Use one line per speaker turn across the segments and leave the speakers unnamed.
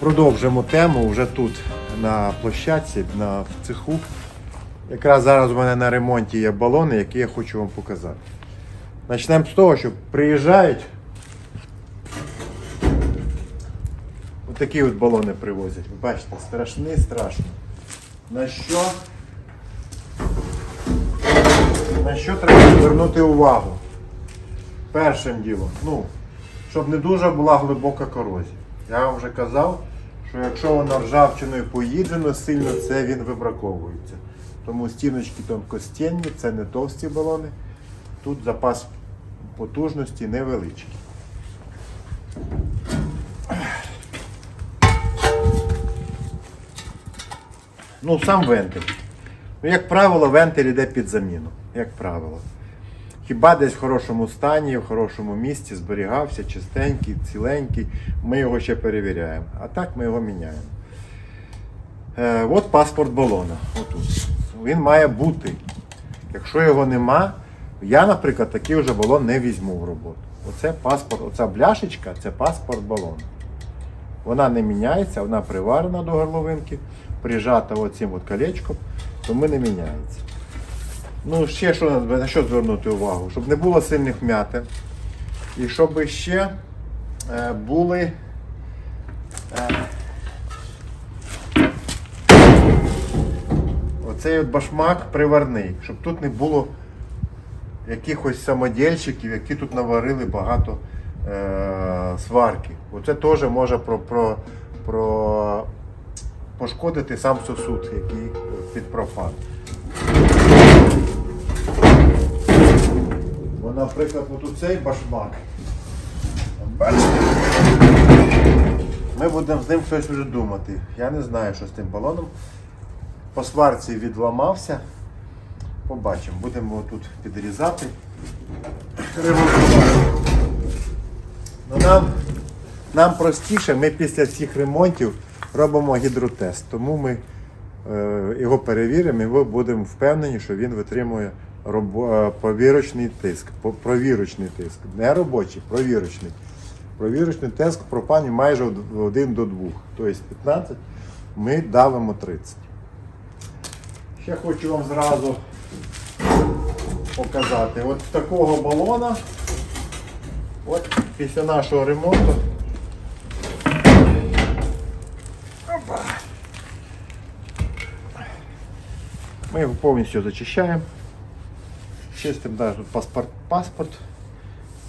Продовжимо тему вже тут, на площадці, на цеху. Якраз зараз у мене на ремонті є балони, які я хочу вам показати. Почнемо з того, що приїжджають. Ось такі от балони привозять. Ви бачите, страшні, страшні. На що? На що треба звернути увагу? Першим ділом, ну, щоб не дуже була глибока корозія. Я вам вже казав, що якщо воно ржавчиною поїджено сильно, це він вибраковується. Тому стіночки тонкостінні, це не товсті балони. Тут запас потужності невеличкий. Ну, сам вентиль. Ну, як правило, вентиль йде під заміну. Як правило. Хіба десь в хорошому стані, в хорошому місці зберігався, чистенький, ціленький, ми його ще перевіряємо. А так ми його міняємо. Е, от паспорт балона. Отут. Він має бути. Якщо його нема, я, наприклад, такий вже балон не візьму в роботу. Оце паспорт, оця бляшечка це паспорт балону. Вона не міняється, вона приварена до горловинки, прижата оцим от колечком, тому не міняється. Ну, ще що на що звернути увагу? Щоб не було сильних вмятин. І щоб ще е, були. Е, оцей от башмак приварний, щоб тут не було якихось самодільщиків, які тут наварили багато е, сварки. Оце теж може про, про, про пошкодити сам сосуд, який під профан. Бо, наприклад, от цей башмак. Ми будемо з ним щось вже думати. Я не знаю, що з тим балоном. По сварці відламався. Побачимо. Будемо тут підрізати. Ну, нам, нам простіше, ми після цих ремонтів робимо гідротест. Тому ми е, його перевіримо і ви будемо впевнені, що він витримує повірочний тиск. Провірочний тиск. Не робочий, провірочний. Провірочний тиск пропанів майже 1 до 2. Тобто 15 ми давимо 30. Ще хочу вам зразу показати. От такого балона, от після нашого ремонту. Ми його повністю зачищаємо. Навіть тут паспорт, паспорт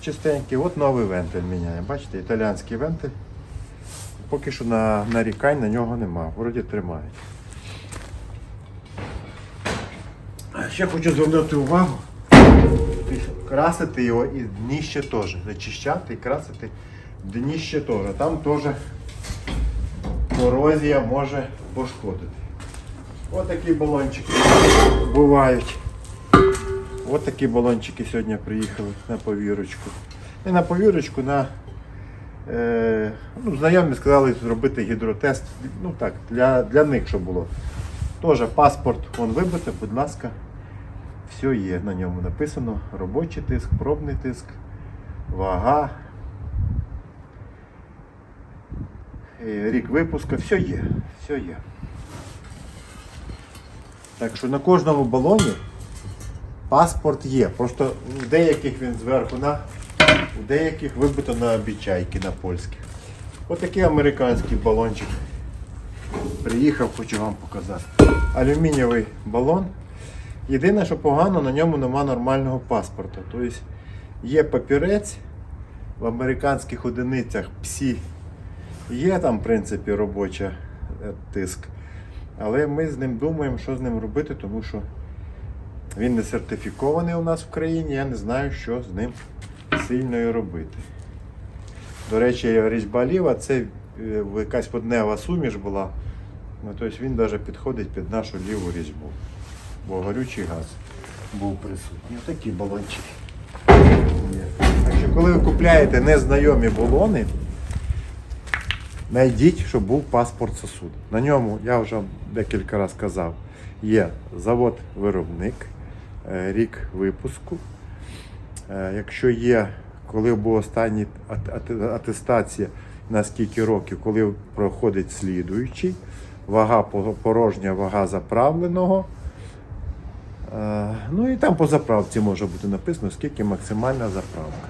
чистенький. От новий вентиль міняємо. Бачите, італіанський вентиль. Поки що на, нарікань на нього нема. Вроді тримають. Ще хочу звернути увагу. Красити його і дніще теж. Зачищати і красити дніще теж. Там теж корозія може пошкодити. Ось такі балончики бувають. Ось такі балончики сьогодні приїхали на повірочку. Не на повірочку, на е, ну, знайомі сказали зробити гідротест. Ну так, для, для них що було. Теж паспорт вон вибите, будь ласка. Все є на ньому написано. Робочий тиск, пробний тиск, вага. е, Рік випуску, все є, все є. Так що на кожному балоні паспорт є. Просто в деяких він зверху на, в деяких вибито на обічайки на польських. Ось такий американський балончик. Приїхав, хочу вам показати. Алюмінієвий балон. Єдине, що погано, на ньому нема нормального паспорта. Тобто є папірець в американських одиницях псі. Є там, в принципі, робоча е, тиск. Але ми з ним думаємо, що з ним робити, тому що він не сертифікований у нас в країні. Я не знаю, що з ним сильно робити. До речі, різьба ліва це е, якась воднева суміш була. Ну, тобто він навіть підходить під нашу ліву різьбу. Бо горючий газ був присутній. Такі балончики. Так що, коли ви купляєте незнайомі балони, Найдіть, щоб був паспорт сосуду. На ньому, я вже декілька разів казав, є завод-виробник, рік випуску. Е, Якщо є, коли була остання ат- ат- атестація, на скільки років, коли проходить слідуючий, вага порожня, вага заправленого. Е, Ну і там по заправці може бути написано, скільки максимальна заправка.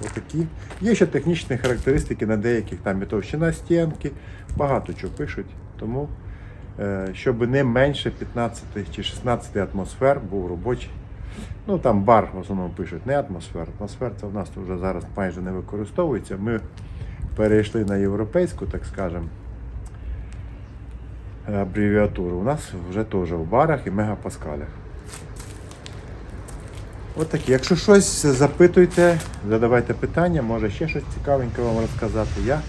Отакі. Є ще технічні характеристики на деяких там і товщина стінки, багато чого пишуть. Тому, е, щоб не менше 15 чи 16 атмосфер був робочий. Ну там бар в основному пишуть, не атмосфер. Атмосфер це в нас вже зараз майже не використовується. Ми перейшли на європейську, так скажемо, абревіатуру. У нас вже теж в барах і мегапаскалях. От такі. Якщо щось запитуйте, задавайте питання, може ще щось цікавеньке вам розказати. Я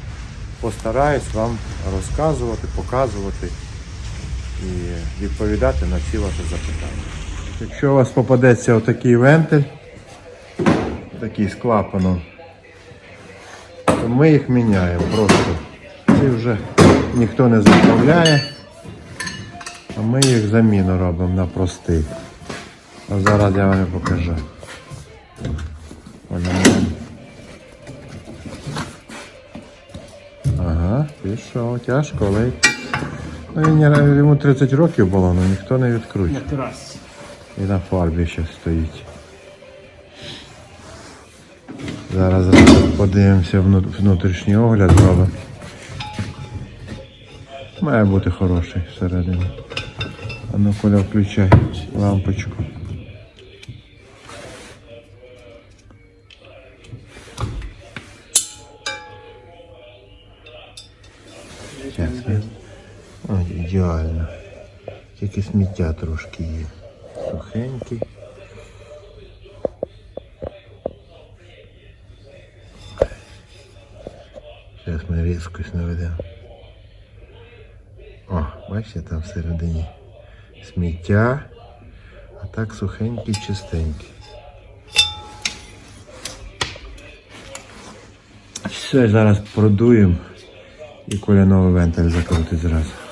постараюсь вам розказувати, показувати і відповідати на всі ваші запитання. Якщо у вас попадеться отакий вентиль, такий з клапаном, то ми їх міняємо просто. Ці вже ніхто не заправляє, а ми їх заміну робимо на простий. А зараз я вам покажу. Ага, пішов, тяжко лить. Ну, йому 30 років було, але ніхто не відкручує.
На терасі.
І на фарбі ще стоїть. Зараз зараз подивимося внутрішній огляд зробимо. Має бути хороший всередині. А ну Коля, включай лампочку. Ідеально. Тільки сміття трошки є. Сухенький. Зараз ми різкость наведемо. О, бачите, там всередині сміття, а так сухенький, чистенький. Все, зараз продуємо і коля новий вентиль закрутить зразу.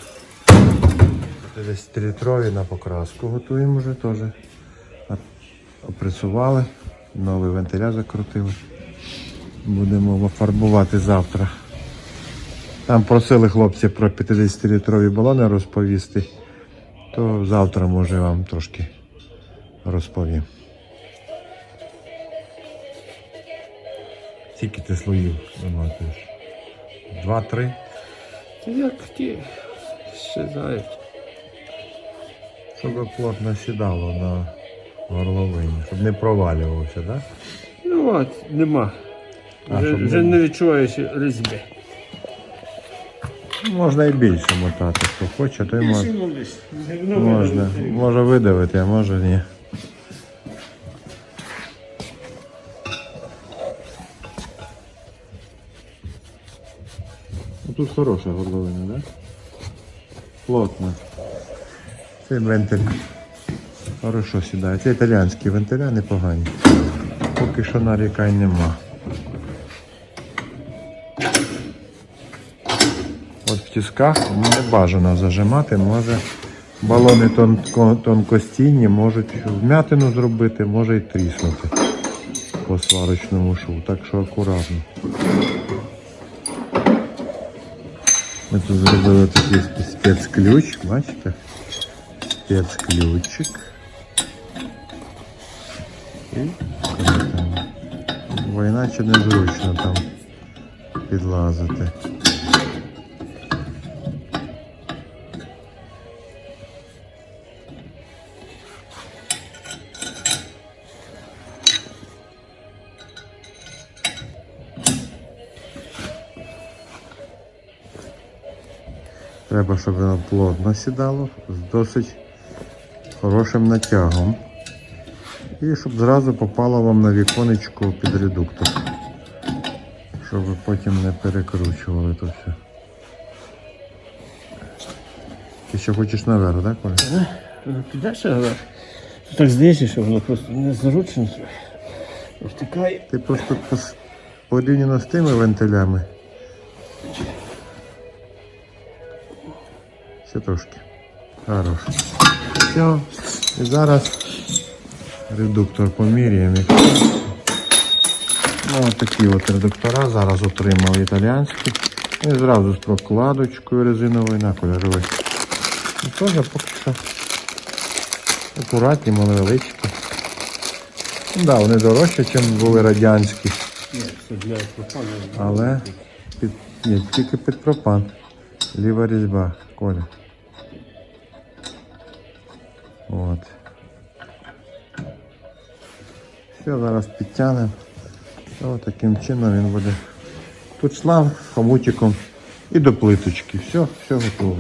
Десь 3-літрові на покраску готуємо вже теж. Опресували, новий вентиля закрутили. Будемо фарбувати завтра. Там просили хлопці про 50-літрові балони розповісти, то завтра може вам трошки розповім. Скільки ти слоїв виматуєш? Два-три?
Як ті ще знають.
Щоб плотно сідало на горловині, щоб не провалювався, так? Да?
Ну от, нема.
А,
вже
щоб не-
вже не відчуваєш різьби.
Можна і більше мотати, хто хоче, той може.
Ну. Ну,
Можна. Може видавити, а може ні. Тут хороша горловина, да? Плотно. Цей вентиль хорошо сідає. Це італіанські вентиля непогані. Поки що нарікань нема. От в тисках не бажано зажимати, може балони тонко, тонкостійні можуть вмятину зробити, може й тріснути по сварочному шву, так що акуратно. Ми тут зробили такий спецключ, бачите? Спецключик. І бо іначе незручно там підлазити. Треба, щоб воно плотно сідало, з досить хорошим натягом. І щоб зразу попало вам на віконечко під редуктор. Щоб ви потім не перекручували то все. Ти ще хочеш наверх, так, Коля?
Ну, Підеш, але так здається, що воно просто незручно. Втикає.
Ти просто пос- порівняно з тими вентилями. Ще трошки. Хорош. Все. І зараз редуктор поміряємо. Ну, такі от редуктора зараз отримав італіянські. І зразу з прокладочкою резиновою на кольоровий. І теж поки що акуратні, невеличкі. Ну, да, вони дорожчі, ніж були радянські. Але під, ні, тільки під пропан. Ліва різьба, Коля. От. Все, зараз підтягнемо. Ось таким чином він буде. Тут шланг з хомутиком і до плиточки. Все, все готово.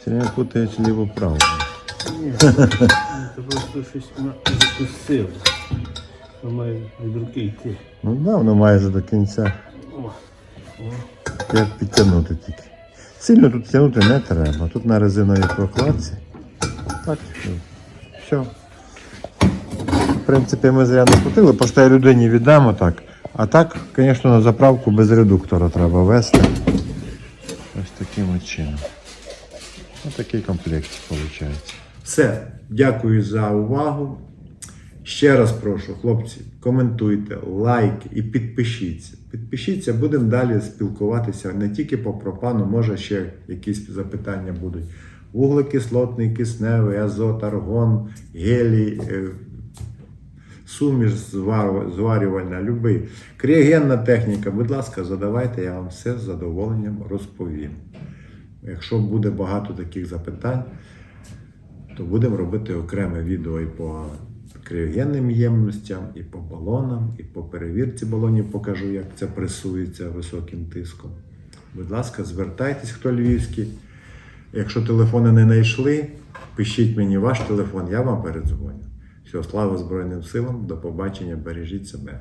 Все время путається ліво-право.
Ні, це просто щось вона. Воно має від руки йти.
Ну да, воно майже до кінця.
О,
Як підтягнути тільки. Сильно тут тягнути не треба. Тут на резиновій прокладці. Так, все. В принципі, ми зря не крутили, просто я людині віддамо так. А так, звісно, на заправку без редуктора треба вести. Ось таким чином. Ось такий комплект виходить. Все, дякую за увагу. Ще раз прошу, хлопці, коментуйте, лайки і підпишіться. Підпишіться, будемо далі спілкуватися не тільки по пропану, може ще якісь запитання будуть. Вуглекислотний, кисневий, азот, аргон, гелій, е, суміш звар- зварювальна, любий. Криогенна техніка, будь ласка, задавайте, я вам все з задоволенням розповім. Якщо буде багато таких запитань, то будемо робити окреме відео і по криогенним ємностям, і по балонам, і по перевірці балонів покажу, як це пресується високим тиском. Будь ласка, звертайтесь, хто львівський. Якщо телефони не знайшли, пишіть мені ваш телефон, я вам передзвоню. Все, слава Збройним силам, до побачення, бережіть себе.